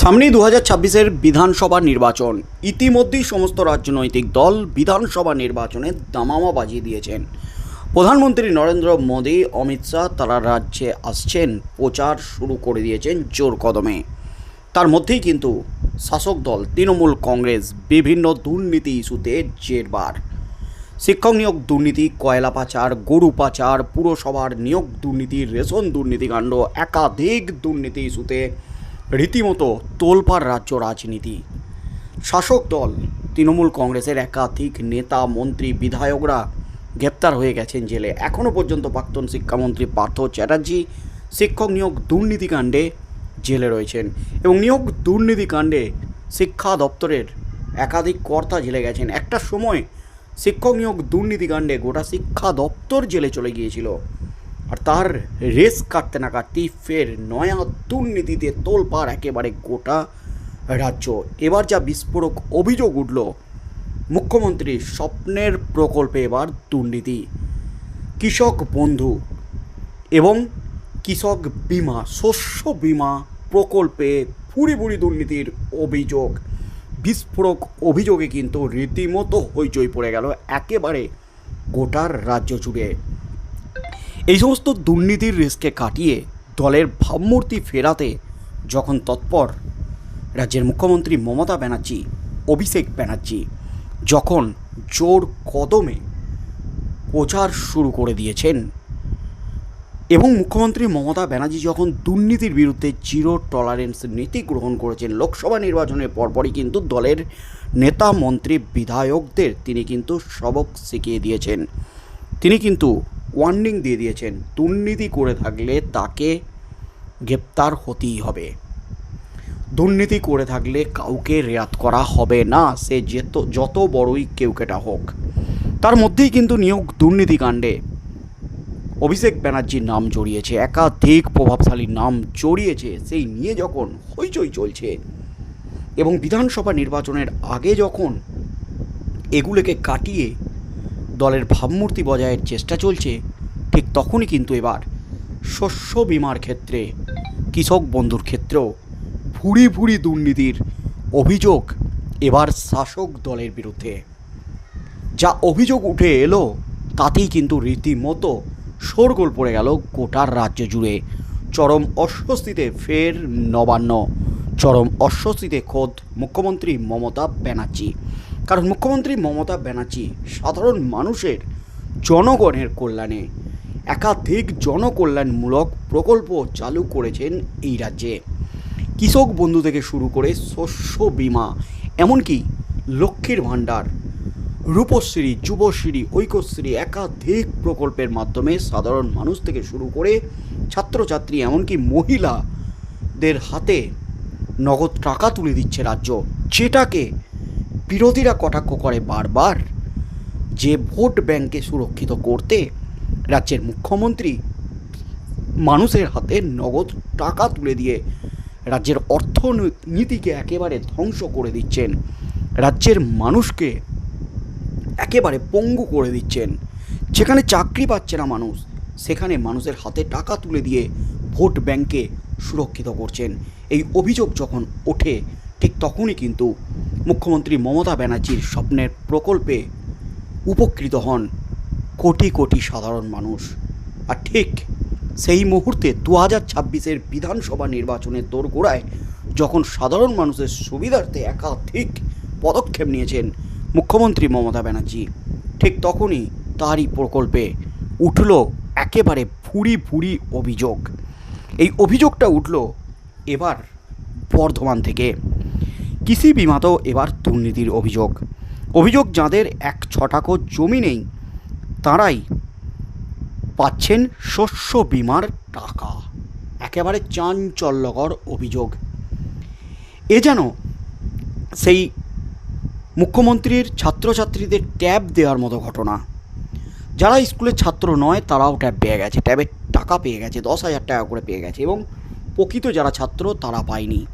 সামনেই দু হাজার ছাব্বিশের বিধানসভা নির্বাচন। ইতিমধ্যেই সমস্ত রাজনৈতিক দল বিধানসভা নির্বাচনে দামামা বাজিয়ে দিয়েছেন। প্রধানমন্ত্রী নরেন্দ্র মোদী, অমিত শাহ তারা রাজ্যে আসছেন, প্রচার শুরু করে দিয়েছেন জোর কদমে। তার মধ্যেই কিন্তু শাসক দল, তৃণমূল কংগ্রেস, বিভিন্ন দুর্নীতি ইস্যুতে জেরবার শিক্ষক নিয়োগ দুর্নীতি, কয়লা পাচার, গরু পাচার, পুরসভার নিয়োগ দুর্নীতি, রেশন দুর্নীতিকাণ্ড একাধিক দুর্নীতি ইস্যুতে রীতিমতো তোলপাড় রাজ্য রাজনীতি। শাসক দল, তৃণমূল কংগ্রেসের একাধিক নেতা, মন্ত্রী, বিধায়করা গ্রেপ্তার হয়ে গেছেন জেলে। এখনও পর্যন্ত প্রাক্তন শিক্ষামন্ত্রী পার্থ চ্যাটার্জি শিক্ষক নিয়োগ দুর্নীতিকাণ্ডে জেলে রয়েছেন এবং নিয়োগ দুর্নীতিকাণ্ডে শিক্ষা দপ্তরের একাধিক কর্তা জেলে গেছেন। একটা সময় শিক্ষক নিয়োগ দুর্নীতিকাণ্ডে গোটা শিক্ষা দপ্তর জেলে চলে গিয়েছিল। আর তার রেস কাটতে না কাটতেই ফের নয়া দুর্নীতিতে তোলপাড় একেবারে গোটা রাজ্য। এবার যা বিস্ফোরক অভিযোগ উঠল মুখ্যমন্ত্রীর স্বপ্নের প্রকল্পে এবার দুর্নীতি। কৃষক বন্ধু এবং কৃষক বিমা, শস্য বিমা প্রকল্পে ভুরি ভুরি দুর্নীতির অভিযোগ। বিস্ফোরক অভিযোগে কিন্তু রীতিমতো হইচই পড়ে গেল একেবারে গোটার রাজ্য জুড়ে। এই সমস্ত দুর্নীতির রিস্কে কাটিয়ে দলের ভাবমূর্তি ফেরাতে যখন তৎপর রাজ্যের মুখ্যমন্ত্রী মমতা ব্যানার্জি, অভিষেক ব্যানার্জি যখন জোর কদমে প্রচার শুরু করে দিয়েছেন এবং মুখ্যমন্ত্রী মমতা ব্যানার্জি যখন দুর্নীতির বিরুদ্ধে জিরো টলারেন্স নীতি গ্রহণ করেছেন, লোকসভা নির্বাচনের পরপরই কিন্তু দলের নেতা, মন্ত্রী, বিধায়কদের তিনি কিন্তু সবক শিখিয়ে দিয়েছেন। তিনি কিন্তু ওয়ার্নিং দিয়ে দিয়েছেন, দুর্নীতি করে থাকলে তাকে গ্রেপ্তার হতেই হবে। দুর্নীতি করে থাকলে কাউকে রেয়াত করা হবে না, সে যেত, যত বড়ই কেউকেটা হোক। তার মধ্যেই কিন্তু নিয়োগ দুর্নীতিকাণ্ডে অভিষেক ব্যানার্জির নাম জড়িয়েছে, একাধিক প্রভাবশালী নাম জড়িয়েছে, সেই নিয়ে যখন হইচই চলছে এবং বিধানসভা নির্বাচনের আগে যখন এগুলোকে কাটিয়ে দলের ভাবমূর্তি বজায়ের চেষ্টা চলছে, ঠিক তখনই কিন্তু এবার শস্য বিমার ক্ষেত্রে, কৃষক বন্ধুর ক্ষেত্রেও ভুরি ভুরি দুর্নীতির অভিযোগ এবার শাসক দলের বিরুদ্ধে। যা অভিযোগ উঠে এলো, তাতেই কিন্তু রীতিমতো শোরগোল পড়ে গেল গোটার রাজ্য জুড়ে। চরম অস্বস্তিতে ফের নবান্ন, চরম অস্বস্তিতে খোদ মুখ্যমন্ত্রী মমতা ব্যানার্জি। কারণ মুখ্যমন্ত্রী মমতা ব্যানার্জি সাধারণ মানুষের জনগণের কল্যাণে একাধিক জনকল্যাণমূলক প্রকল্প চালু করেছেন এই রাজ্যে। কৃষক বন্ধু থেকে শুরু করে শস্য বিমা, এমনকি লক্ষ্মীর ভাণ্ডার, রূপশ্রী, যুবশ্রী, ঐক্যশ্রী একাধিক প্রকল্পের মাধ্যমে সাধারণ মানুষ থেকে শুরু করে ছাত্রছাত্রী, এমনকি মহিলাদের হাতে নগদ টাকা তুলে দিচ্ছে রাজ্য। যেটাকে বিরোধীরা কটাক্ষ করে বারবার যে ভোট ব্যাংকে সুরক্ষিত করতে রাজ্যের মুখ্যমন্ত্রী মানুষের হাতে নগদ টাকা তুলে দিয়ে রাজ্যের অর্থনীতিকে একেবারে ধ্বংস করে দিচ্ছেন। রাজ্যের মানুষকে একেবারে পঙ্গু করে দিচ্ছেন। যেখানে চাকরি পাচ্ছে না মানুষ, সেখানে মানুষের হাতে টাকা তুলে দিয়ে ভোট ব্যাংকে সুরক্ষিত করছেন। এই অভিযোগ যখন ওঠে ঠিক তখনই কিন্তু মুখ্যমন্ত্রী মমতা ব্যানার্জির স্বপ্নের প্রকল্পে উপকৃত হন কোটি কোটি সাধারণ মানুষ। আর ঠিক সেই মুহূর্তে দু হাজার ছাব্বিশের বিধানসভা নির্বাচনের দোরগোড়ায় যখন সাধারণ মানুষের সুবিধার্থে একাধিক পদক্ষেপ নিয়েছেন মুখ্যমন্ত্রী মমতা ব্যানার্জি, ঠিক তখনই তারই প্রকল্পে উঠল একেবারে ভুরি ভুরি অভিযোগ। এই অভিযোগটা উঠল এবার বর্ধমান থেকে। কৃষি বিমাতেও এবার দুর্নীতির অভিযোগ। অভিযোগ যাদের এক ছটাকো জমি নেই, তারাই পাচ্ছেন শস্য বিমার টাকা। একেবারে চাঞ্চল্যকর অভিযোগ। এ যেন সেই মুখ্যমন্ত্রীর ছাত্রছাত্রীদের ট্যাব দেওয়ার মতো ঘটনা। যারা স্কুলের ছাত্র নয়, তারাও ট্যাব পেয়ে গেছে। ট্যাবের টাকা পেয়ে গেছে, দশ হাজার টাকা করে পেয়ে গেছে এবং প্রকৃত যারা ছাত্র, তারা পায়নি।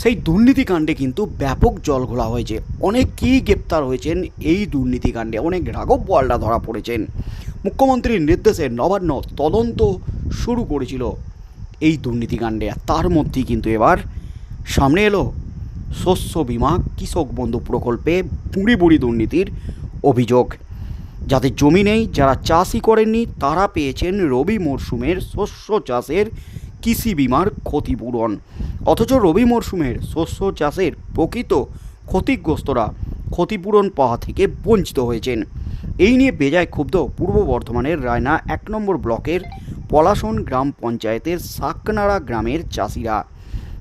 সেই দুর্নীতিকাণ্ডে কিন্তু ব্যাপক জল ঘোলা হয়েছে। অনেকেই গ্রেপ্তার হয়েছেন এই দুর্নীতিকাণ্ডে। অনেক রাঘব বোয়ালরা ধরা পড়েছেন। মুখ্যমন্ত্রীর নির্দেশে নবান্ন তদন্ত শুরু করেছিল এই দুর্নীতিকাণ্ডে। তার মধ্যেই কিন্তু এবার সামনে এলো শস্য বীমা কৃষক বন্ধু প্রকল্পে বুড়ি বুড়ি দুর্নীতির অভিযোগ। যাদের জমি নেই, যারা চাষই করেননি, তারা পেয়েছেন রবি মরশুমের শস্য চাষের কৃষি বিমার ক্ষতিপূরণ। অথচ রবি মরশুমের শস্য চাষের প্রকৃত ক্ষতিগ্রস্তরা ক্ষতিপূরণ পাওয়া থেকে বঞ্চিত হয়েছেন। এই নিয়ে বেজায় ক্ষুব্ধ পূর্ব বর্ধমানের রায়না এক নম্বর ব্লকের পলাশন গ্রাম পঞ্চায়েতের সাকনাড়া গ্রামের চাষিরা।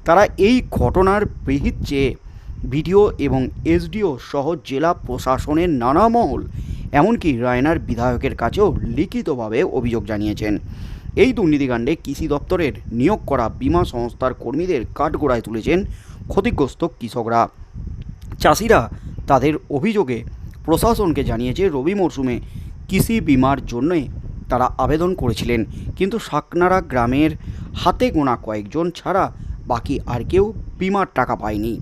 তারা এই ঘটনার বিহিত চেয়ে বিডিও এবং এসডিও সহ জেলা প্রশাসনের নানা মহল, এমনকি রায়নার বিধায়কের কাছেও লিখিতভাবে অভিযোগ জানিয়েছেন। এই দুর্নীতিকাণ্ডে কৃষি দপ্তরের নিয়োগ করা বিমা সংস্থার কর্মীদের কাঠগোড়ায় তুলেছেন ক্ষতিগ্রস্ত কৃষকরা। চাষিরা তাদের অভিযোগে প্রশাসনকে জানিয়েছে, রবি মরশুমে কৃষি বিমার জন্যে তারা আবেদন করেছিলেন, কিন্তু সাকনারা গ্রামের হাতে গোনা কয়েকজন ছাড়া বাকি আর কেউ বিমার টাকা পায়নি।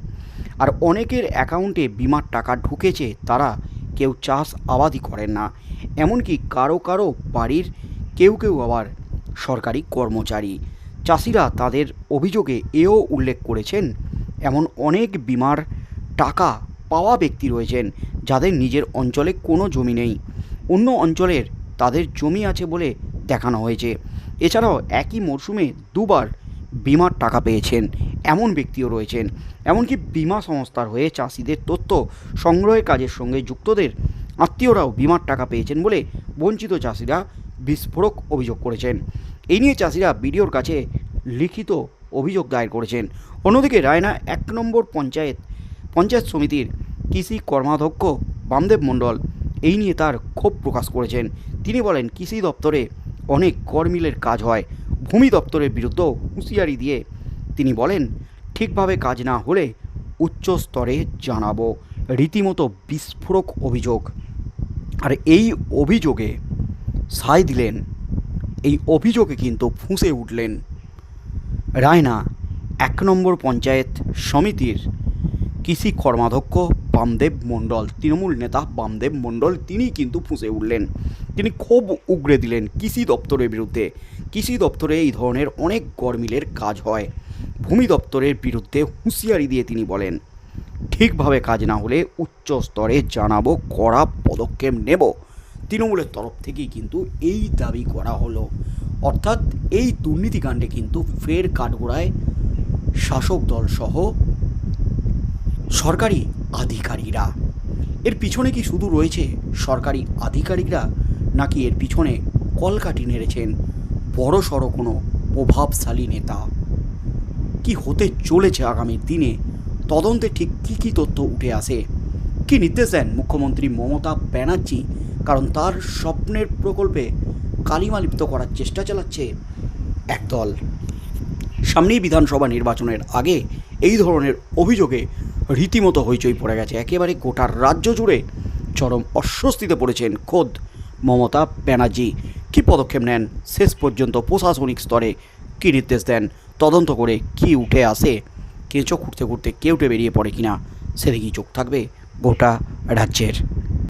আর অনেকের অ্যাকাউন্টে বিমার টাকা ঢুকেছে, তারা কেউ চাষ আবাদই করেন না। এমনকি কারও কারও বাড়ির কেউ কেউ আবার সরকারি কর্মচারী। চাষিরা তাদের অভিযোগে এও উল্লেখ করেছেন, এমন অনেক বিমার টাকা পাওয়া ব্যক্তি রয়েছেন যাদের নিজের অঞ্চলে কোনো জমি নেই। অন্য অঞ্চলের তাদের জমি আছে বলে দেখানো হয়েছে। এছাড়াও একই মরশুমে দুবার বিমার টাকা পেয়েছেন, এমন ব্যক্তিও রয়েছেন। এমনকি বিমা সংস্থার হয়ে চাষিদের তথ্য সংগ্রহের কাজের সঙ্গে যুক্তদের আত্মীয়রাও বিমার টাকা পেয়েছেন বলে বঞ্চিত চাষিরা বিস্ফোরক অভিযোগ করেছেন। এই নিয়ে চাষিরা বিডিওর কাছে লিখিত অভিযোগ দায়ের করেছেন। অন্যদিকে রায়না এক নম্বর পঞ্চায়েত পঞ্চায়েত সমিতির কৃষি কর্মাধ্যক্ষ বামদেব মণ্ডল এই নিয়ে তার ক্ষোভ প্রকাশ করেছেন। তিনি বলেন, কৃষি দপ্তরে অনেক কর্মিলের কাজ হয়, ভূমি দপ্তরের বিরুদ্ধেও হুঁশিয়ারি দিয়ে তিনি বলেন, ঠিকভাবে কাজ না হলে উচ্চ স্তরে জানাব। রীতিমতো বিস্ফোরক অভিযোগ। আর এই অভিযোগে সায় দিলেন। এই অভিযোগে কিন্তু ফুঁসে উঠলেন। রায়না, এক নম্বর পঞ্চায়েত সমিতির কৃষি কর্মাধ্যক্ষ বামদেব মণ্ডল, তৃণমূল নেতা বামদেব মণ্ডল, তিনি কিন্তু ফুঁসে উঠলেন। তিনি খুব উগরে দিলেন কৃষি দপ্তরের বিরুদ্ধে। কৃষি দপ্তরে এই ধরনের অনেক গরমিলের কাজ হয়। ভূমি দপ্তরের বিরুদ্ধে হুঁশিয়ারি দিয়ে তিনি বলেন, ঠিকভাবে কাজ না হলে উচ্চ স্তরে জানাব, কড়া পদক্ষেপ নেব। তৃণমূলের তরফ থেকেই কিন্তু এই দাবি করা হলো। অর্থাৎ এই দুর্নীতিকাণ্ডে কিন্তু ফের কাঠগোড়ায় শাসক দল সহ সরকারি আধিকারিকরা। এর পিছনে কি শুধু রয়েছে সরকারি আধিকারিকরা, নাকি এর পিছনে কলকাঠি নেড়েছেন বড় সড়ো কোনো প্রভাবশালী নেতা? কি হতে চলেছে আগামী দিনে? তদন্তে ঠিক কী কী তথ্য উঠে আসে? কি নির্দেশ দেন মুখ্যমন্ত্রী মমতা ব্যানার্জি কারণ তার স্বপ্নের প্রকল্পে কালিমালিপ্ত করার চেষ্টা চালাচ্ছে একদল। সামনেই বিধানসভা নির্বাচনের আগে এই ধরনের অভিযোগে রীতিমতো হইচই পড়ে গেছে। একেবারে গোটা রাজ্য জুড়ে চরম অস্বস্তিতে পড়েছেন খোদ মমতা ব্যানার্জি। কী পদক্ষেপ নেন? শেষ পর্যন্ত প্রশাসনিক স্তরে কী নির্দেশ দেন? তদন্ত করে কি উঠে আসে? কেঁচো খুঁড়তে খুঁড়তে কেউটে বেরিয়ে পড়ে কিনা? সেদিকেই চোখ থাকবে গোটা রাজ্যের।